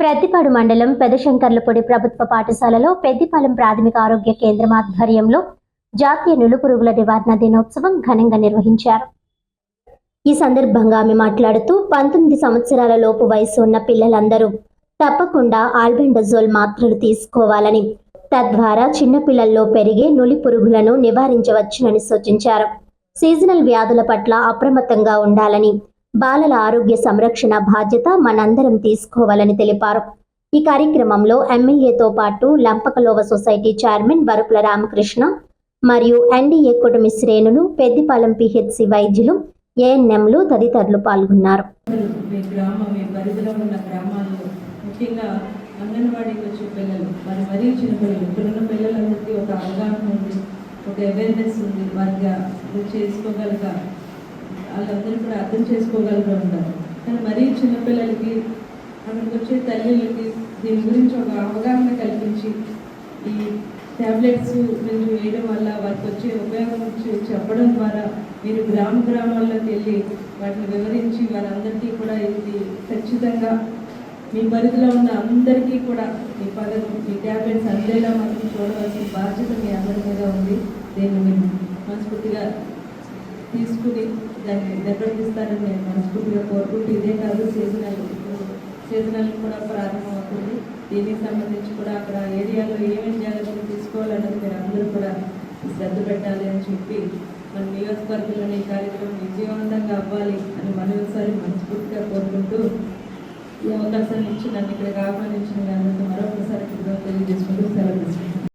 ప్రతిపాడు మండలం పెదశంకర్లపొడి ప్రభుత్వ పాఠశాలలో పెద్దిపాలెం ప్రాథమిక ఆరోగ్య కేంద్రం ఆధ్వర్యంలో జాతీయ నులుపురుగుల నివారణ దినోత్సవం ఘనంగా నిర్వహించారు. ఈ సందర్భంగా ఆమె మాట్లాడుతూ పంతొమ్మిది సంవత్సరాల లోపు వయసు ఉన్న పిల్లలందరూ తప్పకుండా ఆల్బెండజోల్ మాత్రలు తీసుకోవాలని తద్వారా చిన్నపిల్లల్లో పెరిగే నులి పురుగులను నివారించవచ్చునని సూచించారు. సీజనల్ వ్యాధుల పట్ల అప్రమత్తంగా ఉండాలని బాలల ఆరోగ్య సంరక్షణ బాధ్యత మనందరం తీసుకోవాలని తెలిపారు. ఈ కార్యక్రమంలో ఎమ్మెల్యేతో పాటు లంపకలోవ సొసైటీ చైర్మన్ వరపుల రామకృష్ణ మరియు ఎన్డీఏ కుటుంబ శ్రేణులు పెద్దిపాలెం పిహెచ్సి వైద్యులు ఏఎన్ఎంలు తదితరులు పాల్గొన్నారు. ముఖ్యంగా అంగన్వాడీకి వచ్చే పిల్లలు మరి మరీ చిన్న పిల్లలు ఇప్పుడున్న పిల్లలందరికీ ఒక అవగాహన ఉంది ఒక అవేర్నెస్ ఉంది వారికి చేసుకోగలగా వాళ్ళందరూ కూడా అర్థం చేసుకోగలుగుతూ ఉంటారు కానీ మరీ చిన్నపిల్లలకి అక్కడికి వచ్చే తల్లులకి దీని గురించి ఒక అవగాహన కల్పించి ఈ ట్యాబ్లెట్స్ మీరు వేయడం వల్ల వారికి వచ్చే ఉపయోగం చెప్పడం ద్వారా మీరు గ్రామ గ్రామాల్లోకి వెళ్ళి వాటిని వివరించి వారందరికీ కూడా ఇది ఖచ్చితంగా మీ పరిధిలో ఉన్న అందరికీ కూడా మీ పదవి మీ ట్యాబ్లెట్స్ అందేలా మనకి చూడవలసిన బాధ్యత మీ అందరి మీద ఉంది. దీన్ని మీరు మనస్ఫూర్తిగా తీసుకుని దాన్ని నిర్వర్తిస్తారని నేను మనస్ఫూర్తిగా కోరుకుంటూ ఇదే కాదు సీజనల్ సీజనల్ కూడా ప్రారంభమవుతుంది. దీనికి సంబంధించి కూడా అక్కడ ఏరియాలో ఏమేమి జాగ్రత్తలు తీసుకోవాలన్నది మీరు అందరూ కూడా శ్రద్ధ పెట్టాలి అని చెప్పి మన నియోజకవర్గంలోని ఈ కార్యక్రమం విజయవంతంగా అవ్వాలి అని మరోసారి మనస్ఫూర్తిగా కోరుకుంటూ ఈ అవకాశాన్ని ఇచ్చి నన్ను ఇక్కడికి ఆహ్వానించిన మీ మరొకసారి తెలియజేసుకుంటూ